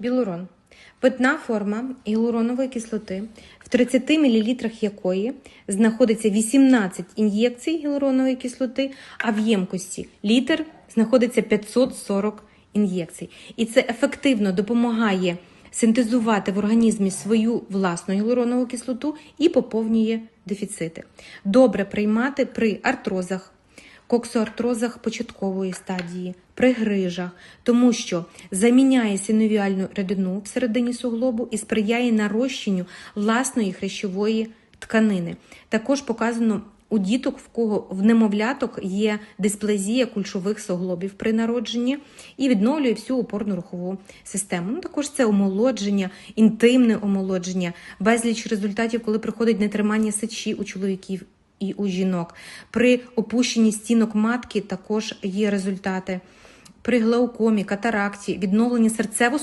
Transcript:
Білурон. Питна форма гіалуронової кислоти, в 30 мл якої знаходиться 18 ін'єкцій гіалуронової кислоти, а в ємкості літр знаходиться 540 ін'єкцій. І це ефективно допомагає синтезувати в організмі свою власну гіалуронову кислоту і поповнює дефіцити. Добре приймати при артрозах, коксоартрозах початкової стадії, при грижах, тому що заміняє синовіальну рідину всередині суглобу і сприяє нарощенню власної хрящової тканини. Також показано у діток, в кого в немовляток є дисплазія кульшових суглобів при народженні і відновлює всю опорно-рухову систему. Ну, також це омолодження, інтимне омолодження, безліч результатів, коли приходить нетримання сечі у чоловіків і у жінок. При опущенні стінок матки також є результати. При глаукомі, катаракті, відновленні серцево